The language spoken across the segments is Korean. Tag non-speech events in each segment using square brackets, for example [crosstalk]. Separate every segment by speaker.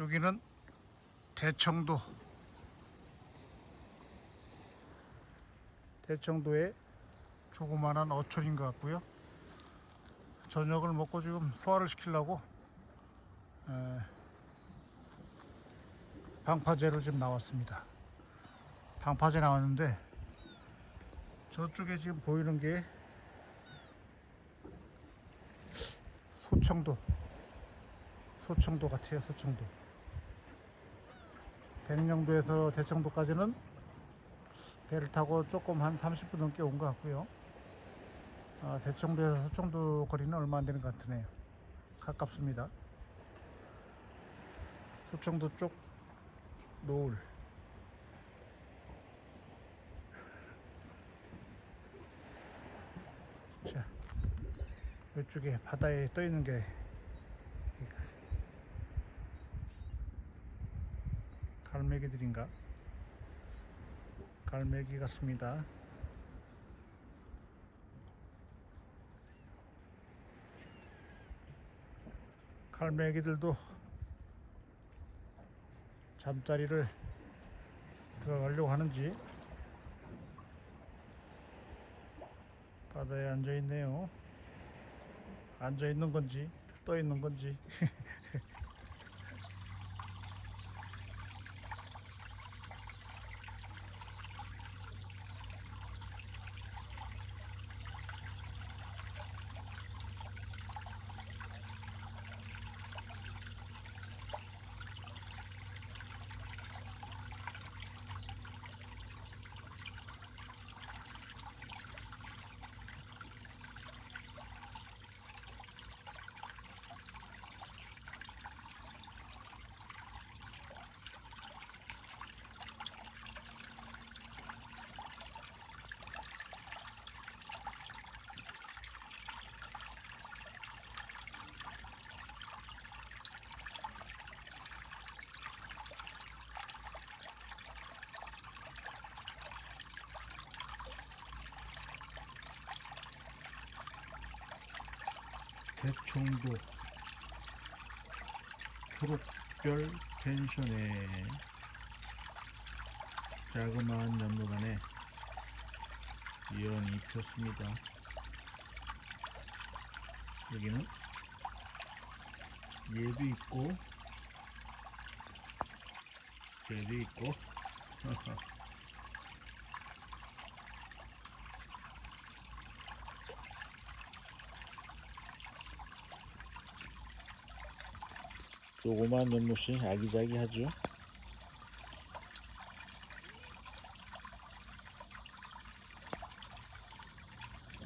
Speaker 1: 여기는 대청도 대청도의 조그만한 어촌인 것 같고요. 저녁을 먹고 지금 소화를 시키려고 에, 방파제로 지금 나왔습니다. 방파제 나왔는데 저쪽에 지금 보이는 게 소청도 소청도 같아요 소청도 백령도에서 대청도까지는 배를 타고 조금 한 30분 넘게 온 것 같고요. 아, 대청도에서 소청도 거리는 얼마 안 되는 것 같으네요 가깝습니다. 소청도 쪽 노을. 자 이쪽에 바다에 떠 있는 게 갈매기들인가? 갈매기 같습니다. 갈매기들도 잠자리를 들어가려고 하는지 바다에 앉아 있네요. 앉아 있는 건지 떠 있는 건지 [laughs] 대청도 초록별 펜션에 자그마한 연못안에 이연이 폈습니다. 여기는 얘도 있고 얘도 있고 [laughs] 조그만 연못이 아기자기하죠.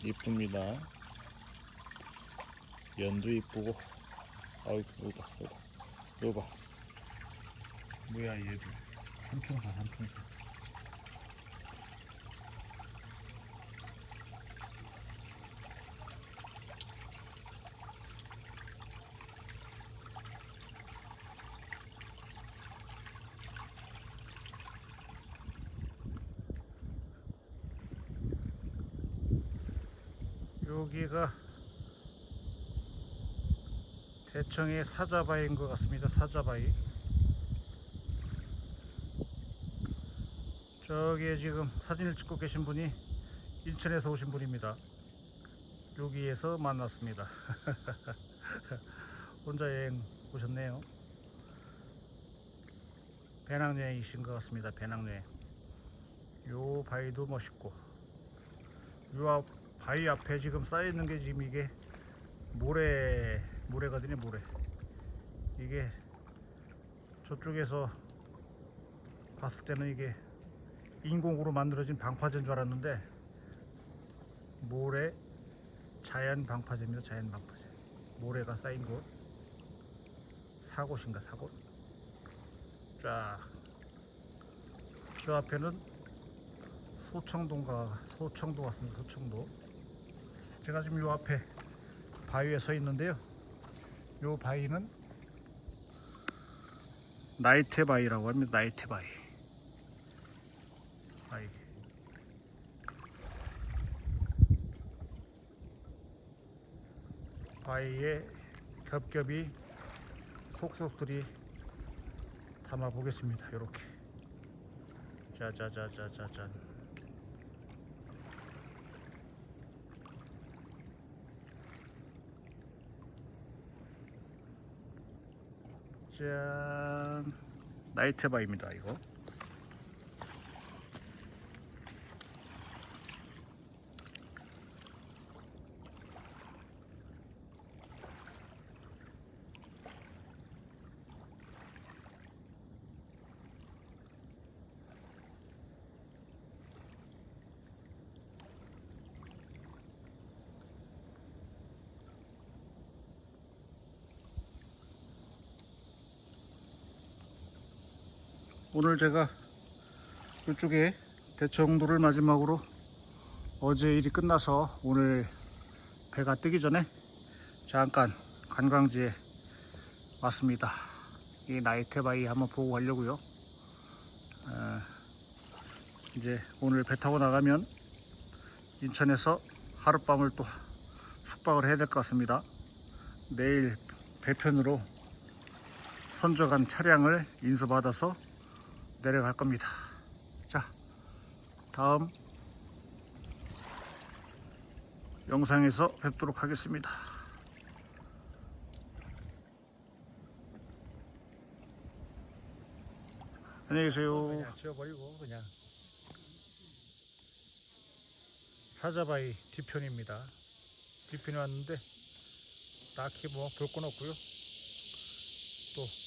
Speaker 1: 이쁩니다. 연도 이쁘고, 아이 이거 봐, 이거 봐, 이거 봐. 뭐야 얘도 삼총사 삼총사. 여기가 대청의 사자바위인 것 같습니다. 사자바위. 저기에 지금 사진을 찍고 계신 분이 인천에서 오신 분입니다. 여기에서 만났습니다. [laughs] 혼자 여행 오셨네요. 배낭여행이신 것 같습니다. 배낭여행. 요 바위도 멋있고 요 앞, 바위 앞에 지금 쌓여 있는 게 지금 이게 모래 모래거든요 모래 이게 저쪽에서 봤을 때는 이게 인공으로 만들어진 방파제인 줄 알았는데 모래 자연 방파제입니다 자연 방파제 모래가 쌓인 곳 사곳인가 사곳 쫙저 앞에는 소청도가 소청도 같습니다. 소청도. 제가 지금 요 앞에 바위에 서 있는데요. 요 바위는 나이트 바위라고 합니다. 나이트 바위. 바위. 바위에 겹겹이 속속들이 담아 보겠습니다. 이렇게 짜자자자자잔. 짠. 나이트바입니다 이거 오늘 제가 이쪽에 대청도를 마지막으로 어제 일이 끝나서 오늘 배가 뜨기 전에 잠깐 관광지에 왔습니다. 이 나이트바이 한번 보고 가려고요. 어, 이제 오늘 배 타고 나가면 인천에서 하룻밤을 또 숙박을 해야 될 것 같습니다. 내일 배편으로 선적한 차량을 인수받아서 내려갈 겁니다. 자, 다음 영상에서 뵙도록 하겠습니다. 안녕히 계세요.
Speaker 2: 그냥 지워버리고 그냥
Speaker 1: 사자바이 뒤편입니다. 뒤편에 왔는데 딱히 뭐 볼 건 없고요. 또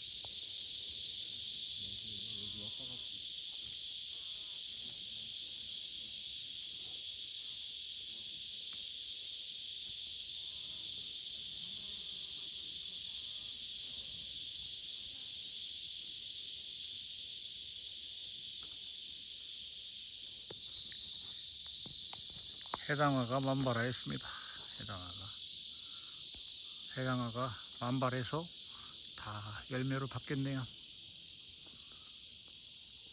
Speaker 1: 해당화가 만발하였습니다. 해당화가 해당화가 만발해서 다 열매로 바뀌었네요.